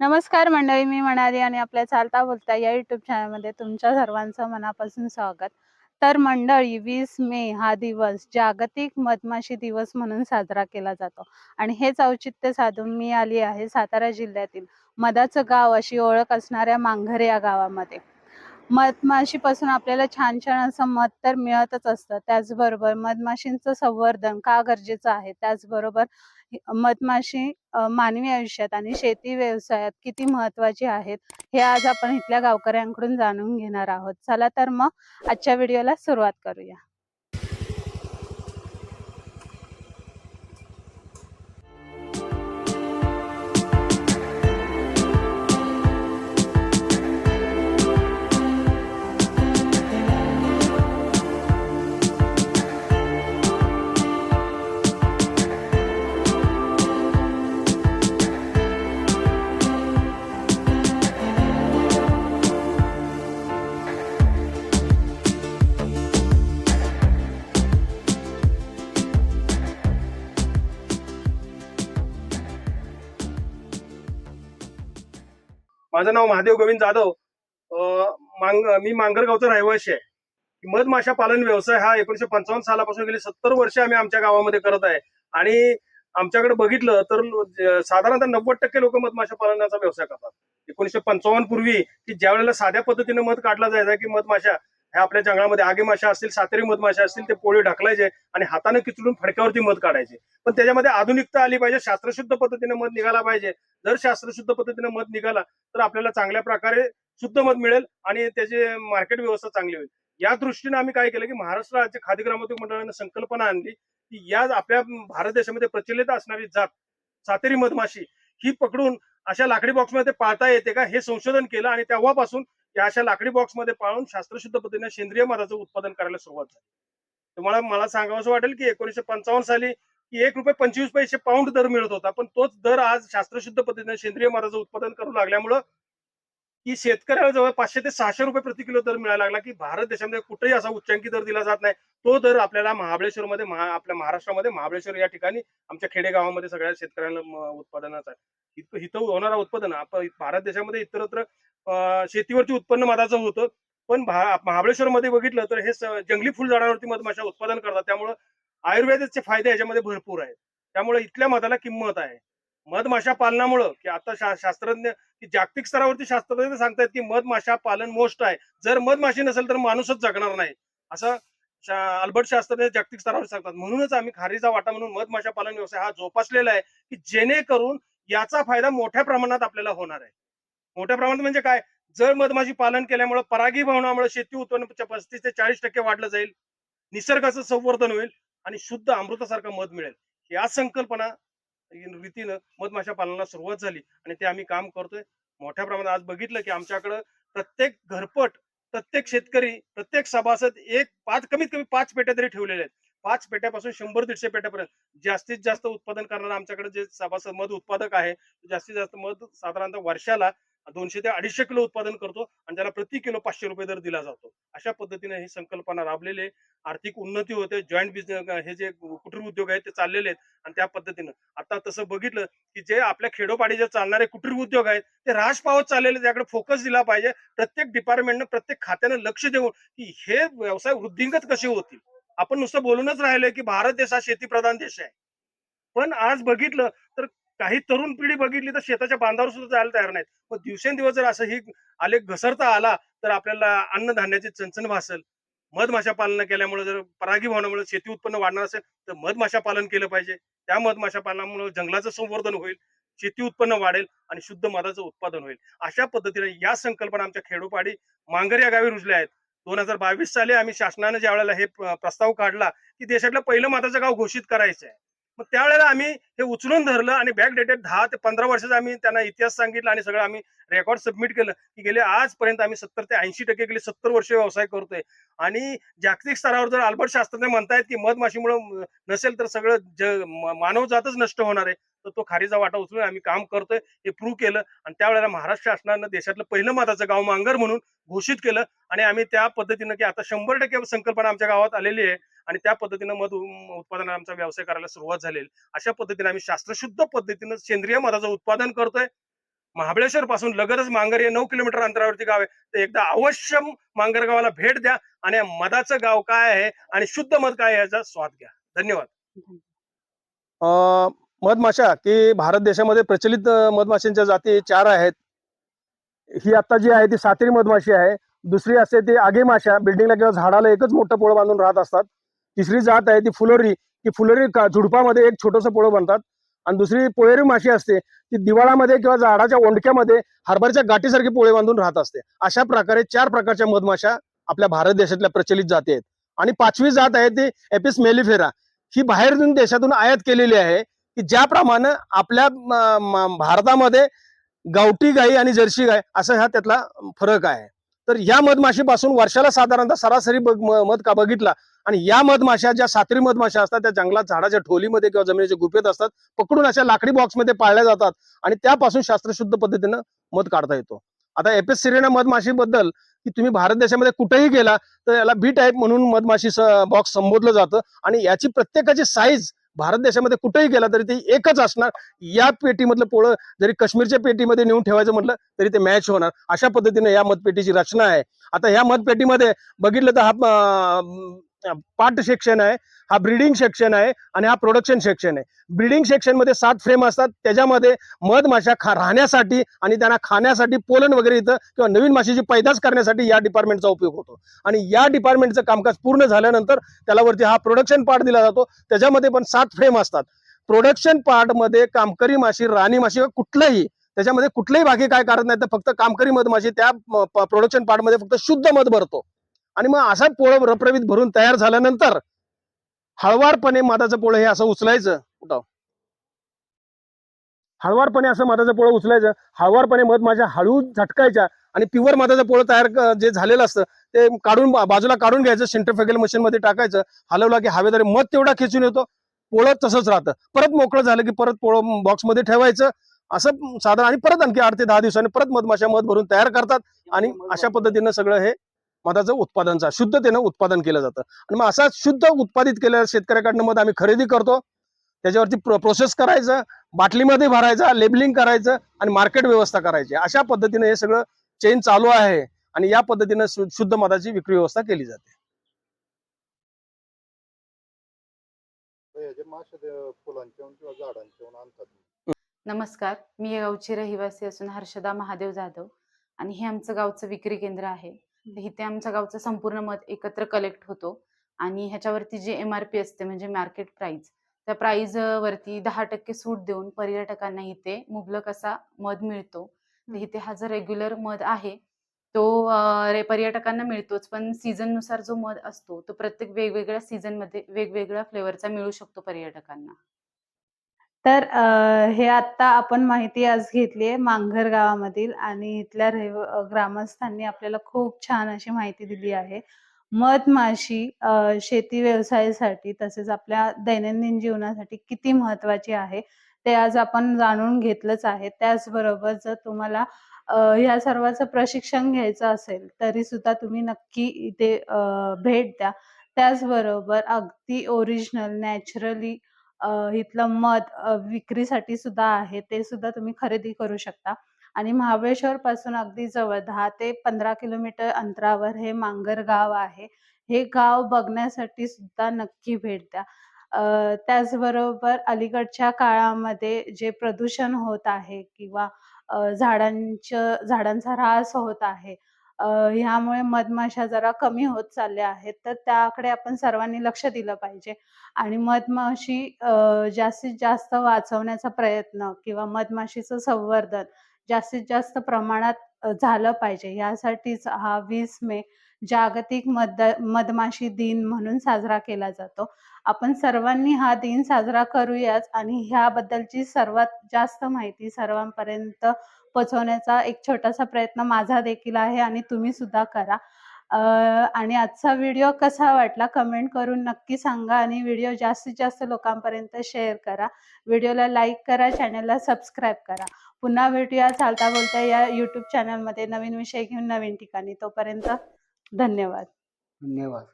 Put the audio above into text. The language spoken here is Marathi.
नमस्कार मंडळी मी म्हणाली आणि आपल्या चालता बोलता या युट्यूब चॅनलमध्ये तुमच्या सर्वांचं मनापासून स्वागत. तर मंडळी वीस मे हा दिवस जागतिक मधमाशी दिवस म्हणून साजरा केला जातो. आणि हेच औचित्य साधून मी आली आहे सातारा जिल्ह्यातील मधाचं गाव अशी ओळख असणाऱ्या मांघर या गावामध्ये. मधमाशीपासून आपल्याला छान छान असं मध तर मिळतच असतं. त्याचबरोबर मधमाशींचं संवर्धन का गरजेचं आहे? त्याचबरोबर मधमाशी मानवी आयुष्यात आणि शेती व्यवसायात किती महत्वाची आहेत हे आज आपण इथल्या गावकऱ्यांकडून जाणून घेणार आहोत. चला तर मग आजच्या व्हिडिओला सुरुवात करूया. माझं नाव महादेव गोविंद जाधव. मांग मी मांगरगावचा रहिवासी आहे. मधमाशा पालन व्यवसाय हा एकोणीशे पंचावन्न सालापासून गेली सत्तर वर्ष आम्ही आमच्या गावामध्ये करत आहे. आणि आमच्याकडे बघितलं तर साधारणतः नव्वद टक्के लोक मधमाशा पालनाचा व्यवसाय करतात. एकोणीशे पंचावन्न पूर्वी की ज्या वेळेला साध्या पद्धतीने मध काढला जायचा की मधमाशा ह्या आपल्या जंगलामध्ये आगे माशा असतील सातेरी मधमाशा असतील ते पोळी ढकलायचे आणि हाताने किचडून फडक्यावरती मध काढायचे. पण त्याच्यामध्ये आधुनिकता आली पाहिजे शास्त्रशुद्ध पद्धतीने मध निघाला पाहिजे. जर शास्त्रशुद्ध पद्धतीने मध निघाला तर आपल्याला चांगल्या प्रकारे शुद्ध मध मिळेल आणि त्याची मार्केट व्यवस्था चांगली होईल. या दृष्टीने आम्ही काय केलं की महाराष्ट्र राज्य खादी ग्रामोद्योग मंडळाने संकल्पना आणली की या आपल्या भारत देशामध्ये प्रचलित असणारी जात सातेरी मधमाशी ही पकडून अशा लाकडी बॉक्समध्ये पाळता येते का हे संशोधन केलं आणि तेव्हापासून त्या अशा लाकडी बॉक्समध्ये पाळून शास्त्रशुद्ध पद्धतीने सेंद्रिय मधाचं उत्पादन करायला सुरुवात झाली. तुम्हाला मला सांगावं वाटेल की एकोणीशे पंचावन्न साली की एक रुपये पंचवीस पैसे पाऊंड दर मिळत होता. पण तोच दर आज शास्त्रशुद्ध पद्धतीने सेंद्रिय मधाचं उत्पादन करू लागल्यामुळं की शेतकऱ्याला जवळ पाचशे ते सहाशे रुपये प्रति किलो दर मिळायला लागला की भारत देशामध्ये कुठेही असा उच्चांकी दर दिला जात नाही. तो दर आपल्याला महाबळेश्वरमध्ये महा आपल्या महाराष्ट्रामध्ये महाबळेश्वर या ठिकाणी आमच्या खेडेगावामध्ये सगळ्या शेतकऱ्यांना उत्पादनाचा आहे इथं इथं होणारा उत्पादन आपण भारत देशामध्ये इतरत्र शेतीवरती उत्पन्न मधाचं होतं. पण महाबळेश्वर महाबळेश्वरमध्ये बघितलं तर हे जंगली फुलझाडावरती मधमाशा उत्पादन करतात. त्यामुळं आयुर्वेदाचे फायदे याच्यामध्ये भरपूर आहेत. त्यामुळे इथल्या मधाला किंमत आहे. मधमाशा पालनामुळं की आता शा- शास्त्रज्ञ की जागतिक स्तरावरती शास्त्रज्ञ सांगतायत की मधमाशा पालन मोस्ट आहे. जर मधमाशी नसेल तर माणूसच जगणार नाही. असं अल्बर्ट शास्त्रज्ञ जागतिक स्तरावर सांगतात. म्हणूनच आम्ही खारीचा वाटा म्हणून मधमाशा पालन व्यवसाय हा जोपासलेला आहे की जेणेकरून याचा फायदा मोठ्या प्रमाणात आपल्याला होणार आहे. मोठ्या प्रमाणात म्हणजे काय? जर मधमाशी पालन केल्यामुळे परागीभवनामुळे शेती उत्पन्न पस्तीस ते चाळीस टक्के वाढलं जाईल निसर्गाचं संवर्धन होईल आणि शुद्ध अमृतासारखं मध मिळेल. या संकल्पना रीतीनं मधमाशा पालनाला सुरुवात झाली आणि ते आम्ही काम करतोय. मोठ्या प्रमाणात आज बघितलं की आमच्याकडं प्रत्येक घरपट प्रत्येक शेतकरी प्रत्येक सभासद एक पाच कमीत कमी पाच पेट्या तरी ठेवलेल्या आहेत. पाच पेट्यापासून शंभर दीडशे पेट्यापर्यंत जास्तीत जास्त उत्पादन करणारा आमच्याकडे जे सभासद मध उत्पादक आहे जास्तीत जास्त मध साधारणतः वर्षाला दोनशे ते अडीचशे किलो उत्पादन करतो आणि त्याला प्रति किलो पाचशे रुपये दर दिला जातो. अशा पद्धतीने ही संकल्पना राबलेली आहे. आर्थिक उन्नती होते. जॉईंट बिझनेस हे जे कुटीर उद्योग आहेत ते चाललेले आहेत आणि त्या पद्धतीनं. आता तसं बघितलं की जे आपल्या खेडोपाडी जे चालणारे कुटीर उद्योग आहेत ते राश पावत चाललेले त्याकडे फोकस दिला पाहिजे. प्रत्येक डिपार्टमेंटनं प्रत्येक खात्यानं लक्ष देऊन की हे व्यवसाय वृद्धिंगत कसे होतील? आपण नुसतं बोलूनच राहिलोय की भारत देश हा शेतीप्रधान देश आहे. पण आज बघितलं काही तरुण पिढी बघितली तर शेताच्या बांधावर सुद्धा जायला तयार नाहीत. मग दिवसेंदिवस जर असं ही आलेख घसरता आला तर आपल्याला अन्नधान्याची चणचण भासेल. मधमाशा पालन केल्यामुळे जर परागी भावनामुळे शेती उत्पन्न वाढणार असेल तर मधमाशा पालन केलं पाहिजे. त्या मधमाशा पालनामुळे जंगलाचं संवर्धन होईल शेती उत्पन्न वाढेल आणि शुद्ध मधाचं उत्पादन होईल. अशा पद्धतीने या संकल्पना आमच्या खेडोपाडी मांगर या गावी रुजल्या आहेत. दोन हजार बावीस साली आम्ही शासनाने ज्या वेळेला हे प्रस्ताव काढला की देशातलं पहिलं माताचं गाव घोषित करायचं आहे मग त्यावेळेला आम्ही हे उचलून धरलं आणि बॅक डेटेड दहा ते पंधरा वर्षाचा आम्ही त्यांना इतिहास सांगितला आणि सगळं आम्ही रेकॉर्ड सबमिट केलं की गेले आजपर्यंत आम्ही सत्तर ते ऐंशी टक्के गेले सत्तर वर्ष व्यवसाय करतोय. आणि जागतिक स्तरावर जर अल्बर्ट शास्त्रज्ञ म्हणतायत की मधमाशीमुळे नसेल तर सगळं ज मानवजातच नष्ट होणार आहे. तर तो खारीचा वाटा उचलून आम्ही काम करतोय हे प्रूव्ह केलं. आणि त्यावेळेला महाराष्ट्र शासनानं देशातलं पहिलं मधाचं गाव मांगर म्हणून घोषित केलं. आणि आम्ही त्या पद्धतीनं की आता शंभर टक्के संकल्पना आमच्या गावात आलेली आहे. आणि त्या पद्धतीनं मध उ- उत्पादनाला आमचा व्यवसाय करायला सुरुवात झालेली. अशा पद्धतीने आम्ही शास्त्रशुद्ध पद्धतीनं सेंद्रिय मधाचं उत्पादन करतोय. महाबळेश्वर पासून लगतच मांगर हे नऊ किलोमीटर अंतरावरती गाव आहे. तर एकदा अवश्य मांगर गावाला भेट द्या आणि या मधाचं गाव काय आहे आणि शुद्ध मध काय आहे याचा स्वाद घ्या. धन्यवाद. मधमाशा की भारत देशामध्ये प्रचलित मधमाशांच्या जाती चार आहेत. ही आता जी आहे ती सातेरी मधमाशी आहे. दुसरी असते ती आगे माशा बिल्डिंगला किंवा झाडाला एकच मोठं पोळं बांधून राहत असतात. तिसरी जात आहे ती फुलोरी. ती फुलोरी झुडपामध्ये एक छोटंसं पोळं बनतात. आणि दुसरी पोळेरी माशी असते ती दिवाळामध्ये किंवा झाडाच्या ओंडक्यामध्ये हरभऱ्याच्या गाठीसारखी पोळे बांधून राहत असते. अशा प्रकारे चार प्रकारच्या मधमाशा आपल्या भारत देशातल्या प्रचलित जाती आहेत. आणि पाचवी जात आहे ती एपिस मेलिफेरा. ही बाहेरून देशातून आयात केलेली आहे की ज्याप्रमाणे आपल्या भारतामध्ये गावठी गाई आणि जर्सी गाय असा हा त्यातला फरक आहे. तर या मधमाशीपासून वर्षाला साधारणतः सरासरी म- मध का बघितला. आणि या मधमाशा ज्या सात्री मधमाशा असतात त्या जंगलात झाडाच्या ठोलीमध्ये किंवा जमिनीच्या गुफेत असतात पकडून अशा लाकडी बॉक्समध्ये पाळल्या जातात आणि त्यापासून शास्त्रशुद्ध पद्धतीनं मध काढता येतो. आता एपएस सिरेना मधमाशीबद्दल की तुम्ही भारत देशामध्ये कुठेही गेला तर याला बी टाईप म्हणून मधमाशी बॉक्स संबोधलं जातं. आणि याची प्रत्येकाची साईज भारत देशामध्ये कुठेही गेला तरी ते एकच असणार. या पेटीमधलं पोळं जरी काश्मीरच्या पेटीमध्ये नेऊन ठेवायचं म्हटलं तरी ते मॅच होणार. अशा पद्धतीने या मतपेटीची रचना आहे. आता ह्या मतपेटीमध्ये बघितलं तर हा पार्ट सेक्शन आहे हा ब्रीडिंग सेक्शन आहे आणि हा प्रोडक्शन सेक्शन आहे. ब्रीडिंग सेक्शनमध्ये सात फ्रेम असतात त्याच्यामध्ये मधमाशा खा राहण्यासाठी आणि त्यांना खाण्यासाठी पोलन वगैरे इथं किंवा नवीन माशीची पैदास करण्यासाठी या डिपार्टमेंटचा उपयोग होतो. आणि या डिपार्टमेंटचं कामकाज पूर्ण झाल्यानंतर त्याला वरती हा प्रोडक्शन पार्ट दिला जातो. त्याच्यामध्ये पण सात फ्रेम असतात. प्रोडक्शन पार्टमध्ये कामकरी माशी राणी माशी कुठलंही त्याच्यामध्ये कुठलेही बाकी काय करत नाही तर फक्त कामकरी मधमाशी त्या प्रोडक्शन पार्टमध्ये फक्त शुद्ध मध भरतो. आणि मग असा पोळं रप्रवीत भरून तयार झाल्यानंतर हळवारपणे मधाचं पोळं हे असं उचलायचं. उठाव. हळवारपणे असं मधाचं पोळं उचलायचं. हळवारपणे मध माझ्या हळू झटकायच्या आणि प्युअर मधाचं पोळं तयार जे झालेलं असतं ते काढून बाजूला काढून घ्यायचं सेंट्रिफ्युगल मशीन मध्ये टाकायचं. हलवला की हवेद्वारे मध तेवढा खेचून येतो. पोळं तसंच राहतं. परत मोकळं झालं की परत पोळं बॉक्समध्ये ठेवायचं. असं साधारण आणि परत आणखी आठ ते दहा दिवसांनी परत मधमाशा मध भरून तयार करतात आणि अशा पद्धतीनं सगळं हे मधाचं उत्पादनचं शुद्धतेनं उत्पादन केलं जातं. आणि मग असा शुद्ध उत्पादित केलेल्या शेतकऱ्याकडनं मध आम्ही खरेदी करतो. त्याच्यावरती प्रोसेस करायचं बाटलीमध्ये भरायचं लेबलिंग करायचं आणि मार्केट व्यवस्था करायची. अशा पद्धतीने हे सगळं चेन चालू आहे आणि या पद्धतीनं शुद्ध मधाची विक्री व्यवस्था केली जाते. नमस्कार. मी या गावची रहिवासी असून हर्षदा महादेव जाधव आणि हे आमचं गावचं विक्री केंद्र आहे. इथे आमच्या गावचं संपूर्ण मध एकत्र कलेक्ट होतो. आणि ह्याच्यावरती जी एम आर पी असते म्हणजे मार्केट प्राइस त्या प्राइस वरती दहा टक्के सूट देऊन पर्यटकांना इथे मुबलक असा मध मिळतो. तर इथे हा जो रेग्युलर मध आहे तो पर्यटकांना मिळतोच. पण सीझननुसार जो मध असतो तो प्रत्येक वेगवेगळ्या सीझनमध्ये वेगवेगळ्या फ्लेवरचा मिळू शकतो पर्यटकांना. तर हे आता आपण माहिती आज घेतली आहे मांघर गावामधील आणि इथल्या रहिव ग्रामस्थांनी आपल्याला खूप छान अशी माहिती दिली आहे. मधमाशी शेती व्यवसायासाठी तसेच आपल्या दैनंदिन जीवनासाठी किती महत्वाची आहे ते आज आपण जाणून घेतलंच आहे. त्याचबरोबर जर तुम्हाला ह्या सर्वांचं प्रशिक्षण घ्यायचं असेल तरी सुद्धा तुम्ही नक्की इथे भेट द्या. त्याचबरोबर अगदी ओरिजिनल नॅचरली इथलं मध विक्रीसाठी सुद्धा आहे ते सुद्धा तुम्ही खरेदी करू शकता. आणि महाबळेश्वर पासून अगदी जवळ दहा ते पंधरा किलोमीटर अंतरावर हे मांगर गाव आहे. हे गाव बघण्यासाठी सुद्धा नक्की भेट द्या. त्याचबरोबर अलीकडच्या काळामध्ये जे प्रदूषण होत आहे किंवा झाडांचं झाडांचा ऱ्हास होत आहे ह्यामुळे मधमाशा जरा कमी होत चालल्या आहेत. तर त्याकडे आपण सर्वांनी लक्ष दिलं पाहिजे. आणि मधमाशी जास्तीत जास्त वाचवण्याचा प्रयत्न किंवा मधमाशीचं संवर्धन जास्तीत जास्त प्रमाणात झालं पाहिजे. यासाठीच हा वीस मे जागतिक मध मधमाशी दिन म्हणून साजरा केला जातो. आपण सर्वांनी हा दिन साजरा करूयाच आणि ह्याबद्दलची सर्वात जास्त माहिती सर्वांपर्यंत पोहोचवण्याचा एक छोटासा प्रयत्न माझा देखील आहे आणि तुम्ही सुद्धा करा. आणि आजचा व्हिडिओ कसा वाटला कमेंट करून नक्की सांगा आणि व्हिडिओ जास्तीत जास्त लोकांपर्यंत शेअर करा. व्हिडिओला लाईक करा चॅनलला सबस्क्राईब करा. पुन्हा भेटूया चालता बोलता या यूट्यूब चॅनलमध्ये नवीन विषय घेऊन नवीन ठिकाणी. तोपर्यंत धन्यवाद. धन्यवाद.